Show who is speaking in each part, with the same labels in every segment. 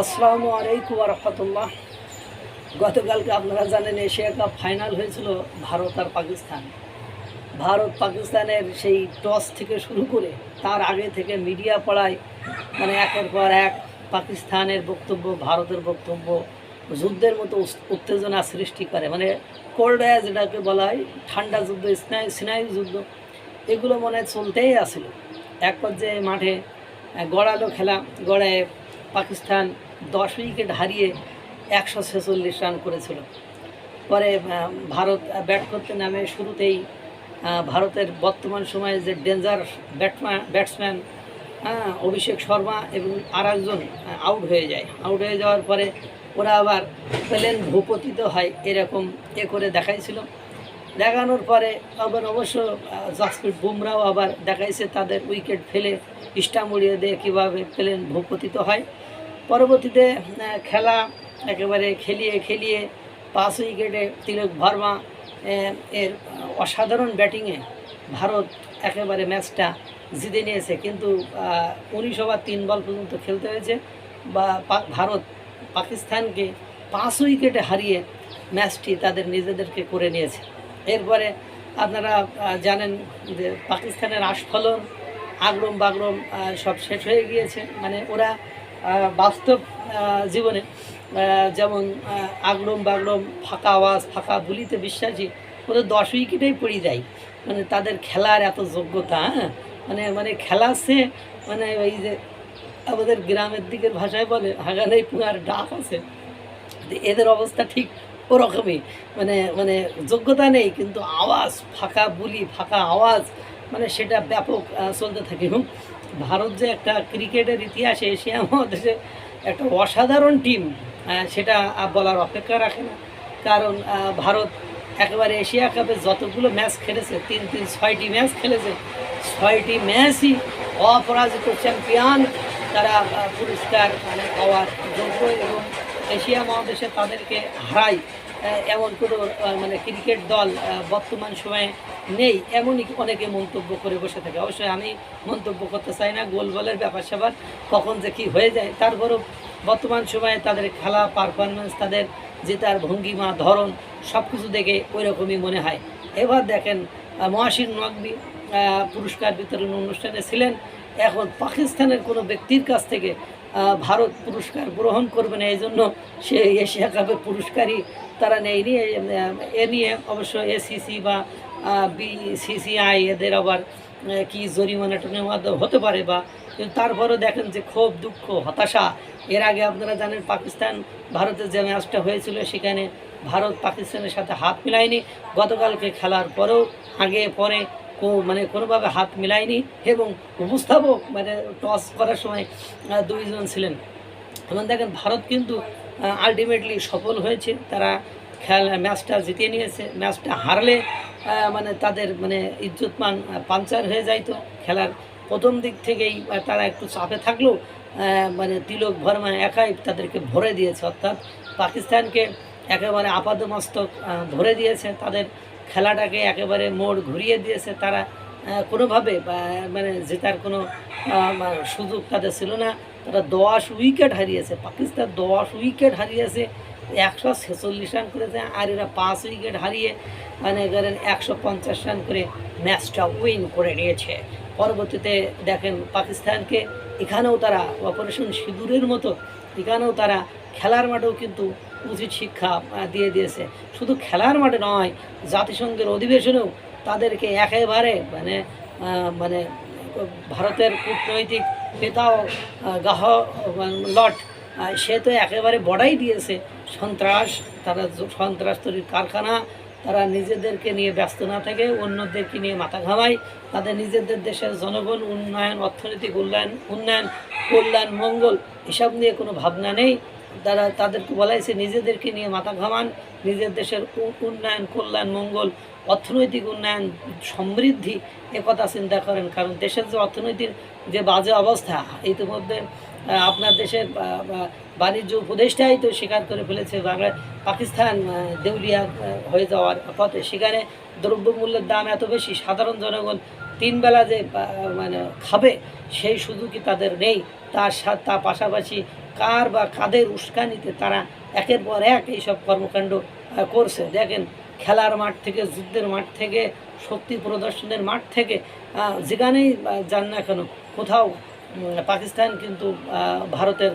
Speaker 1: আসসালামু আলাইকুম রহমতুল্লাহ। গতকালকে আপনারা জানেন এশিয়া কাপ ফাইনাল হয়েছিল ভারত আর পাকিস্তান। ভারত পাকিস্তানের সেই টস থেকে শুরু করে তার আগে থেকে মিডিয়া পড়ায় মানে একের পর এক পাকিস্তানের বক্তব্য, ভারতের বক্তব্য, যুদ্ধের মতো উত্তেজনা সৃষ্টি করে। মানে কোল্ড ওয়ার যেটাকে বলা হয়, ঠান্ডা যুদ্ধ, স্নায়ু স্নায়ু যুদ্ধ, এগুলো মনে চলতেই আসলো। এক পর্যায়ে মাঠে গড়ালো খেলা, গড়ায় পাকিস্তান দশ উইকেট হারিয়ে একশো ছেচল্লিশ রান করেছিল। পরে ভারত ব্যাট করতে নামে শুরুতেই ভারতের বর্তমান সময়ে যে danger batman batsman Abhishek Sharma এবং আর একজন আউট হয়ে যায়। আউট হয়ে যাওয়ার পরে ওরা আবার প্লেন ভূপতিত হয়, এরকম এ করে দেখাইছিল। দেখানোর পরে আবার অবশ্য আহ, জাসপ্রীত বুমরাও আবার দেখাইছে তাদের উইকেট ফেলে স্টাম্প উড়িয়ে দিয়ে কীভাবে প্লেন ভূপতিত হয়। পরবর্তীতে খেলা একেবারে খেলিয়ে খেলিয়ে পাঁচ উইকেটে তিলক ভার্মা এর অসাধারণ ব্যাটিংয়ে ভারত একেবারে ম্যাচটা জিতে নিয়েছে। কিন্তু উনিশ ওভার তিন বল পর্যন্ত খেলতে হয়েছে বা ভারত পাকিস্তানকে পাঁচ উইকেটে হারিয়ে ম্যাচটি তাদের নিজেদেরকে করে নিয়েছে। এরপরে আপনারা জানেন যে পাকিস্তানের আস্ফলন, আগরম বাগরম সব শেষ হয়ে গিয়েছে। মানে ওরা বাস্তব জীবনে যেমন আগরম বাগরম, ফাঁকা আওয়াজ, ফাঁকা বুলিতে বিশ্বাসী, ওদের দশ উইকেটেই পড়ে যায়। মানে তাদের খেলার এত যোগ্যতা হ্যাঁ? মানে মানে খেলা সে মানে ওই যে আমাদের গ্রামের দিকের ভাষায় বলে, হাগানেই পুয়ার ডাক আছে। এদের অবস্থা ঠিক ওরকমই। মানে মানে যোগ্যতা নেই, কিন্তু আওয়াজ, ফাঁকা বুলি, ফাঁকা আওয়াজ মানে সেটা ব্যাপক চলতে থাকে। এবং ভারত যে একটা ক্রিকেটের ইতিহাসে এশিয়া মহাদেশে একটা অসাধারণ টিম সেটা বলার অপেক্ষা রাখে না। কারণ ভারত একেবারে এশিয়া কাপে যতগুলো ম্যাচ খেলেছে, তিন তিন, ছয়টি ম্যাচ খেলেছে, ছয়টি ম্যাচই অপরাজিত চ্যাম্পিয়ন তারা পুরস্কার মানে পাওয়ার যোগ্য এবং এশিয়া মহাদেশে তাদেরকে হারায়। এমন কোনো মানে ক্রিকেট দল বর্তমান সময়ে নেই, এমনই অনেকে মন্তব্য করে বসে থাকে। অবশ্যই আমি মন্তব্য করতে চাই না, গোল বলের ব্যাপার স্যাপার, কখন যে কী হয়ে যায়। তারপরেও বর্তমান সময়ে তাদের খেলা পারফরমেন্স তাদের জেতার ভঙ্গিমা, ধরন সব কিছু দেখে ওই রকমই মনে হয়। এবার দেখেন মহাসিন নকবি পুরস্কার বিতরণ অনুষ্ঠানে ছিলেন। এখন পাকিস্তানের কোনো ব্যক্তির কাছ থেকে ভারত পুরস্কার গ্রহণ করবে না এই জন্য সে এশিয়া কাপের পুরস্কারই তারা নেয়নি। এ- নিয়ে অবশ্য এসিসি বা বিসিসিআই এদের আবার কি জরিমানা টরিমানা হতে পারে বা, কিন্তু তারপরেও দেখেন যে ক্ষোভ, দুঃখ, হতাশা, এর আগে আপনারা জানেন পাকিস্তান ভারতের যে ম্যাচটা হয়েছিল সেখানে ভারত পাকিস্তানের সাথে হাত মিলায়নি। গতকালকে খেলার পরেও আগে পরে মানে কোনোভাবে হাত মিলায়নি এবং উপস্থাপক মানে টস করার সময় দুইজন ছিলেন। এখন দেখেন ভারত কিন্তু আলটিমেটলি সফল হয়েছে। তারা খেলা, ম্যাচটা জিতিয়ে নিয়েছে। ম্যাচটা হারলে মানে তাদের মানে ইজ্জতমান পাঞ্চার হয়ে যাইতো খেলার প্রথম দিক থেকেই তারা একটু চাপে থাকলেও মানে তিলক ভর্মা একাই তাদেরকে ভরে দিয়েছে। অর্থাৎ পাকিস্তানকে একেবারে আপাদমস্তক ভরে দিয়েছে তাদের খেলাটাকে একেবারে মোড় ঘুরিয়ে দিয়েছে তারা কোনোভাবে মানে জেতার কোনো সুযোগ তাদের ছিল না। তারা দশ উইকেট হারিয়েছে, পাকিস্তান দশ উইকেট হারিয়েছে, একশো ছেচল্লিশ রান করেছে, আর এরা পাঁচ উইকেট হারিয়ে মানে ধরেন একশো পঞ্চাশ রান করে ম্যাচটা উইন করে নিয়েছে। পরবর্তীতে দেখেন পাকিস্তানকে এখানেও তারা অপারেশন সিঁদুরের মতো, এখানেও তারা খেলার মাঠেও কিন্তু উচিত শিক্ষা দিয়ে দিয়েছে। শুধু খেলার মাঠে নয়, জাতিসংঘের অধিবেশনেও তাদেরকে একেবারে মানে মানে ভারতের কূটনৈতিক পেতাও গাহ লট সে তো একেবারে বড়াই দিয়েছে। সন্ত্রাস, তারা সন্ত্রাস তৈরির কারখানা, তারা নিজেদেরকে নিয়ে ব্যস্ত না থেকে অন্যদেরকে নিয়ে মাথা ঘামায়। তাদের নিজেদের দেশের জনগণ, উন্নয়ন, অর্থনৈতিক উন্নয়ন উন্নয়ন, কল্যাণ, মঙ্গল, এসব নিয়ে কোনো ভাবনা নেই। তারা তাদেরকে বলা হয়েছে, নিজেদেরকে নিয়ে মাথা ঘামান, নিজের দেশের উন্নয়ন, কল্যাণ, মঙ্গল, অর্থনৈতিক উন্নয়ন, সমৃদ্ধি কথা চিন্তা করেন। কারণ দেশের যে অর্থনৈতিক যে বাজে অবস্থা, ইতিমধ্যে আপনার দেশের বাণিজ্য উপদেষ্টাই তো স্বীকার করে ফেলেছে, বাংলা, পাকিস্তান দেউলিয়া হয়ে যাওয়ার পথে। সেখানে দ্রব্যমূল্যের দাম এত বেশি, সাধারণ জনগণ তিন বেলা যে মানে খাবে, সেই শুধু কি তাদের নেই। তার তার পাশাপাশি কার বা কাদের উস্কানিতে তারা একের পর এক এইসব কর্মকাণ্ড করছে। দেখেন, খেলার মাঠ থেকে, যুদ্ধের মাঠ থেকে, শক্তি প্রদর্শনের মাঠ থেকে যেখানেই যান না কেন, কোথাও পাকিস্তান কিন্তু ভারতের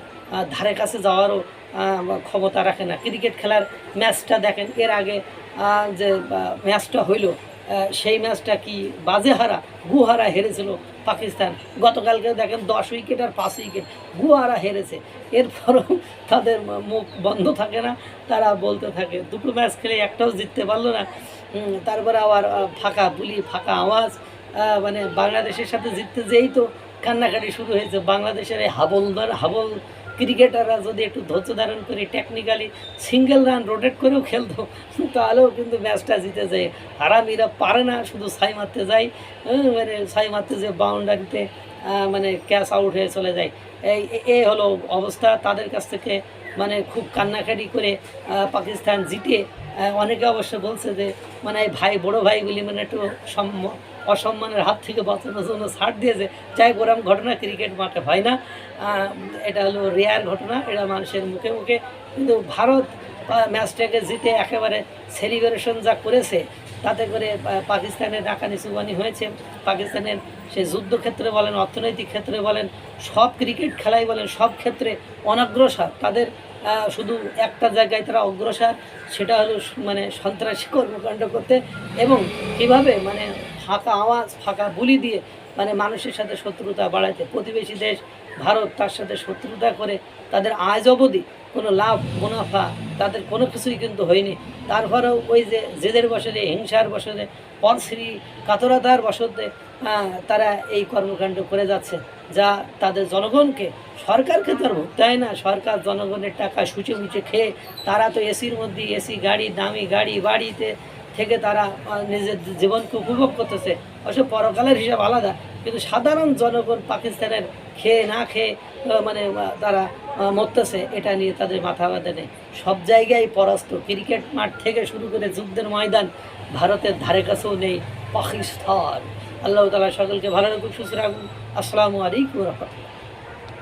Speaker 1: ধারে কাছে যাওয়ারও ক্ষমতা রাখে না। ক্রিকেট খেলার ম্যাচটা দেখেন, এর আগে যে ম্যাচটা হইল সেই ম্যাচটা কি বাজেহারা গুহারা হেরেছিল পাকিস্তান। গতকালকে দেখেন দশ উইকেট আর পাঁচ উইকেট। গুহারা হেরেছে। এরপরও তাদের মুখ বন্ধ থাকে না। তারা বলতে থাকে, দুটো ম্যাচ খেলে একটাও জিততে পারল না। তারপরে আবার ফাঁকা বুলি, ফাঁকা আওয়াজ মানে বাংলাদেশের সাথে জিততে যেই তো কান্নাকাটি শুরু হয়েছে, বাংলাদেশের এই হাবলদার, হাবল ক্রিকেটাররা যদি একটু ধৈর্য ধারণ করে টেকনিক্যালি সিঙ্গেল রান রোটেট করেও খেলতো, তাহলেও কিন্তু ম্যাচটা জিতে যায়। হারামিরা পারে না, শুধু ছাই মারতে যায়। মানে ছাই মারতে যে বাউন্ডারিতে মানে ক্যাশ আউট হয়ে চলে যায়। এই, এ- হলো অবস্থা। তাদের কাছ থেকে মানে খুব কান্নাকাটি করে পাকিস্তান জিতে অনেকে অবশ্য বলছে যে মানে এই ভাই, বড় ভাইগুলি মানে একটু সম্ম- অসম্মানের হাত থেকে বাঁচানোর জন্য ছাড় দিয়েছে। যাই ওরম ঘটনা, ক্রিকেট মাঠে হয় না। এটা হলো রেয়ার ঘটনা, এটা মানুষের মুখে মুখে। কিন্তু ভারত ম্যাচটাকে জিতে একেবারে সেলিব্রেশন যা করেছে তাতে করে পাকিস্তানের ডাকানি চুবানি হয়েছে। পাকিস্তানের সে যুদ্ধক্ষেত্রে বলেন, অর্থনৈতিক ক্ষেত্রে বলেন, সব ক্রিকেট খেলাই বলেন, সব ক্ষেত্রে অনগ্রসর। তাদের শুধু একটা জায়গায় তারা অগ্রসর, সেটা হলো মানে সন্ত্রাসী কর্মকাণ্ড করতে এবং কীভাবে মানে ফাঁকা আওয়াজ, ফাঁকা বুলি দিয়ে মানে মানুষের সাথে শত্রুতা বাড়াইতে। প্রতিবেশী দেশ, ভারত তার সাথে শত্রুতা করে তাদের আজ অবধি কোনো লাভ, মুনাফা তাদের কোনো কিছুই কিন্তু হয়নি। তারপরেও ওই যে জেদের বসরে হিংসার বসরে পরশ্রী কাতরতার বসতে তারা এই কর্মকাণ্ড করে যাচ্ছে, যা তাদের জনগণকে, সরকারকে তো আর হয় না। সরকার জনগণের টাকা সুচে মুচে খেয়ে, তারা তো এসির মধ্যে, এসি গাড়ি, দামি গাড়ি, বাড়িতে থেকে তারা নিজের জীবনকে উপভোগ করতেছে। অবশ্য পরকালের হিসাব আলাদা, কিন্তু সাধারণ জনগণ পাকিস্তানের খেয়ে না খেয়ে মানে তারা মরতেছে, এটা নিয়ে তাদের মাথা ব্যথা নেই। সব জায়গায় পরাস্ত। ক্রিকেট মাঠ থেকে শুরু করে যুদ্ধের ময়দান ভারতের ধারে কাছেও নেই, পাকিস্তান। আল্লাহ তালা সকলকে ভালো রাখুন সুস্থ রাখুন আসসালামু আলাইকুম রহমতুল্লাহ।